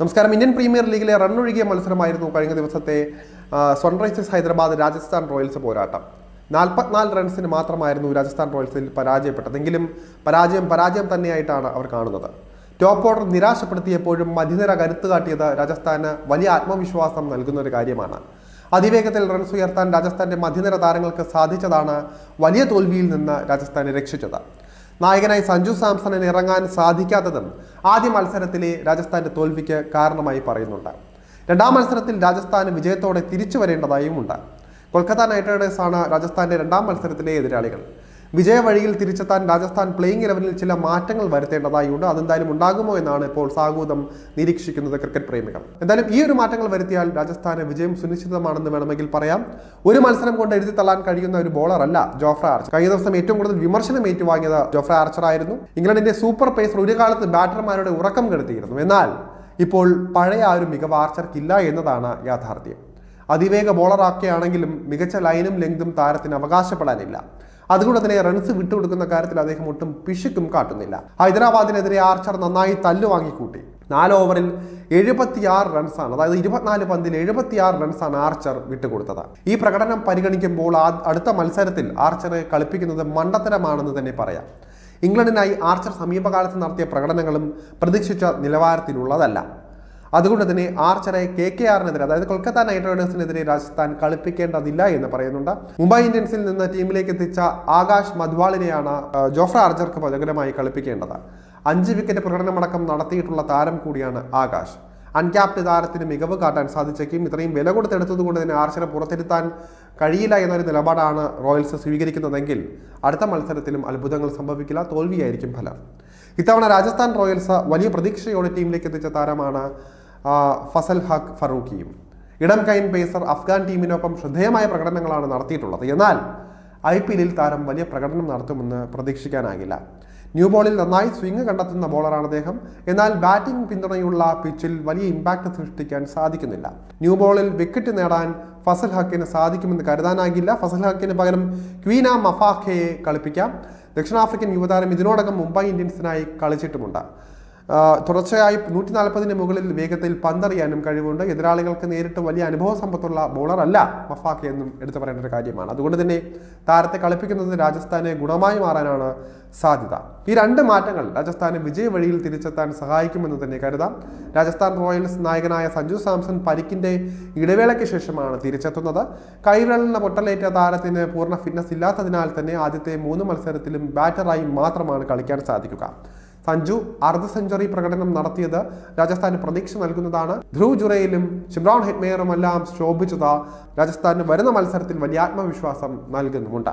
നമസ്കാരം. Indian premier ലീഗിലെ റണ്ണൊഴുകിയ മത്സരമായിരുന്നു കഴിഞ്ഞ ദിവസത്തെ സൺറൈസേഴ്സ് ഹൈദരാബാദ് രാജസ്ഥാൻ റോയൽസ് പോരാട്ടം. നാൽപ്പത്തിനാല് റൺസിന് മാത്രമായിരുന്നു രാജസ്ഥാൻ റോയൽസിൽ പരാജയപ്പെട്ടതെങ്കിലും പരാജയം പരാജയം തന്നെയായിട്ടാണ് അവർ കാണുന്നത്. ടോപ്പ് ഓർഡർ നിരാശപ്പെടുത്തിയപ്പോഴും മധ്യനിര കരുത്ത് കാട്ടിയത് രാജസ്ഥാന് വലിയ ആത്മവിശ്വാസം നൽകുന്ന ഒരു കാര്യമാണ്. അതിവേഗത്തിൽ റൺസ് ഉയർത്താൻ രാജസ്ഥാന്റെ മധ്യനിര താരങ്ങൾക്ക് സാധിച്ചതാണ് വലിയ തോൽവിയിൽ നിന്ന് രാജസ്ഥാനെ രക്ഷിച്ചത്. നായകനായി സഞ്ജു സാംസണിന് ഇറങ്ങാൻ സാധിക്കാത്തതും ആദ്യ മത്സരത്തിലെ രാജസ്ഥാന്റെ തോൽവിക്ക് കാരണമായി പറയുന്നുണ്ട്. രണ്ടാം മത്സരത്തിൽ രാജസ്ഥാന് വിജയത്തോടെ തിരിച്ചു വരേണ്ടതായും ഉണ്ട്. കൊൽക്കത്ത നൈറ്റ് റൈഡേഴ്സാണ് രാജസ്ഥാന്റെ രണ്ടാം മത്സരത്തിലെ എതിരാളികൾ. വിജയ വഴിയിൽ തിരിച്ചെത്താൻ രാജസ്ഥാൻ പ്ലേയിങ് ഇലവനിൽ ചില മാറ്റങ്ങൾ വരുത്തേണ്ടതായുണ്ട്. അതെന്തായാലും ഉണ്ടാകുമോ എന്നാണ് ഇപ്പോൾ സാഗൂതം നിരീക്ഷിക്കുന്നത് ക്രിക്കറ്റ് പ്രേമികൾ. എന്തായാലും ഈ ഒരു മാറ്റങ്ങൾ വരുത്തിയാൽ രാജസ്ഥാന് വിജയം സുനിശ്ചിതമാണെന്ന് വേണമെങ്കിൽ പറയാം. ഒരു മത്സരം കൊണ്ട് എഴുതി തള്ളാൻ കഴിയുന്ന ഒരു ബോളർ അല്ല ജോഫ്ര ആർച്ചർ. കഴിഞ്ഞ ദിവസം ഏറ്റവും കൂടുതൽ വിമർശനം ഏറ്റുവാങ്ങിയത് ജോഫ്ര ആർച്ചർ ആയിരുന്നു. ഇംഗ്ലണ്ടിന്റെ സൂപ്പർ പേസർ ഒരു കാലത്ത് ബാറ്റർമാരുടെ ഉറക്കം കെടുത്തിയിരുന്നു. എന്നാൽ ഇപ്പോൾ പഴയ ആ ഒരു മികവ് ആർച്ചർക്കില്ല എന്നതാണ് യാഥാർത്ഥ്യം. അതിവേഗ ബോളറാക്കുകയാണെങ്കിലും മികച്ച ലൈനും ലെങ്തും താരത്തിന് അവകാശപ്പെടാനില്ല. അതുകൊണ്ട് തന്നെ റൺസ് വിട്ടുകൊടുക്കുന്ന കാര്യത്തിൽ അദ്ദേഹം ഒട്ടും പിശുക്കും കാട്ടുന്നില്ല. ഹൈദരാബാദിനെതിരെ ആർച്ചർ നന്നായി തല്ലു വാങ്ങിക്കൂട്ടി നാല് ഓവറിൽ എഴുപത്തിയാറ് റൺസാണ് അതായത് ഇരുപത്തിനാല് പന്തിൽ എഴുപത്തിയാറ് റൺസാണ് ആർച്ചർ വിട്ടുകൊടുത്തത്. ഈ പ്രകടനം പരിഗണിക്കുമ്പോൾ അടുത്ത മത്സരത്തിൽ ആർച്ചറെ കളിപ്പിക്കുന്നത് മണ്ടത്തരമാണെന്ന് തന്നെ പറയാം. ഇംഗ്ലണ്ടിനായി ആർച്ചർ സമീപകാലത്ത് നടത്തിയ പ്രകടനങ്ങളും പ്രതീക്ഷിച്ച നിലവാരത്തിലുള്ളതല്ല. അതുകൊണ്ട് തന്നെ ആർച്ചറെ കെ കെ ആറിനെതിരെ അതായത് കൊൽക്കത്ത നൈറ്റ് റൈഡേഴ്സിനെതിരെ രാജസ്ഥാൻ കളിപ്പിക്കേണ്ടതില്ല എന്ന് പറയുന്നുണ്ട്. മുംബൈ ഇന്ത്യൻസിൽ നിന്ന് ടീമിലേക്ക് എത്തിച്ച ആകാശ് മധ്വാളിനെയാണ് ജോഫ ജോഫ്ര ആർച്ചർക്ക് പകരമായി കളിപ്പിക്കേണ്ടത്. അഞ്ച് വിക്കറ്റ് പ്രകടനമടക്കം നടത്തിയിട്ടുള്ള താരം കൂടിയാണ് ആകാശ്. അൺക്യാപ്ഡ് താരത്തിന് മികവ് കാട്ടാൻ സാധിച്ചേക്കും. ഇത്രയും വില കൊടുത്തെടുത്തത് കൊണ്ട് തന്നെ ആർച്ചറെ പുറത്തിരുത്താൻ കഴിയില്ല എന്നൊരു നിലപാടാണ് റോയൽസ് സ്വീകരിക്കുന്നതെങ്കിൽ അടുത്ത മത്സരത്തിലും അത്ഭുതങ്ങൾ സംഭവിക്കില്ല. തോൽവിയായിരിക്കും ഫലം. ഇത്തവണ രാജസ്ഥാൻ റോയൽസ് വലിയ പ്രതീക്ഷയോടെ ടീമിലേക്ക് എത്തിച്ച താരമാണ് ഫസൽ ഹക്ക് ഫറൂഖിയും. ഇടം കൈൻ പേസർ അഫ്ഗാൻ ടീമിനൊപ്പം ശ്രദ്ധേയമായ പ്രകടനങ്ങളാണ് നടത്തിയിട്ടുള്ളത്. എന്നാൽ ഐ പി എല്ലിൽ താരം വലിയ പ്രകടനം നടത്തുമെന്ന് പ്രതീക്ഷിക്കാനാകില്ല. ന്യൂ ബോളിൽ നന്നായി സ്വിംഗ് കണ്ടെത്തുന്ന ബോളറാണ് അദ്ദേഹം. എന്നാൽ ബാറ്റിംഗ് പിന്തുണയുള്ള പിച്ചിൽ വലിയ ഇമ്പാക്റ്റ് സൃഷ്ടിക്കാൻ സാധിക്കുന്നില്ല. ന്യൂ ബോളിൽ വിക്കറ്റ് നേടാൻ ഫസൽ ഹക്കിന് സാധിക്കുമെന്ന് കരുതാനാകില്ല. ഫസൽ ഹക്കിന് പകരം ക്വീന മഫാഖയെ കളിപ്പിക്കാം. ദക്ഷിണാഫ്രിക്കൻ യുവതാരം ഇതിനോടകം മുംബൈ ഇന്ത്യൻസിനായി കളിച്ചിട്ടുമുണ്ട്. തുടർച്ചയായി നൂറ്റി നാൽപ്പതിന് മുകളിൽ വേഗത്തിൽ പന്തറിയാനും കഴിവുണ്ട്. എതിരാളികൾക്ക് നേരിട്ട് വലിയ അനുഭവ സമ്പത്തുള്ള ബോളർ അല്ല മഫാഖ് എന്നും എടുത്തു പറയേണ്ട ഒരു കാര്യമാണ്. അതുകൊണ്ട് തന്നെ താരത്തെ കളിപ്പിക്കുന്നത് രാജസ്ഥാനെ ഗുണമായി മാറാനാണ് സാധ്യത. ഈ രണ്ട് മാറ്റങ്ങൾ രാജസ്ഥാനെ വിജയ വഴിയിൽ തിരിച്ചെത്താൻ സഹായിക്കുമെന്ന് തന്നെ കരുതാം. രാജസ്ഥാൻ റോയൽസ് നായകനായ സഞ്ജു സാംസൺ പരിക്കിന്റെ ഇടവേളയ്ക്ക് ശേഷമാണ് തിരിച്ചെത്തുന്നത്. കൈവിരലിന് പൊട്ടലേറ്റ താരത്തിന് പൂർണ ഫിറ്റ്നസ് ഇല്ലാത്തതിനാൽ തന്നെ ആദ്യത്തെ മൂന്ന് മത്സരത്തിലും ബാറ്ററായി മാത്രമാണ് കളിക്കാൻ സാധിക്കുക. സഞ്ജു അർദ്ധ സെഞ്ചുറി പ്രകടനം നടത്തിയത് രാജസ്ഥാന് പ്രതീക്ഷ നൽകുന്നതാണ്. ധ്രുവ് ജുറയിലും ഷിംറാൻ ഹെറ്റ്മെയറുമെല്ലാം ശോഭിച്ചത് രാജസ്ഥാന് വരുന്ന മത്സരത്തിൽ വലിയ ആത്മവിശ്വാസം നൽകുന്നുമുണ്ട്.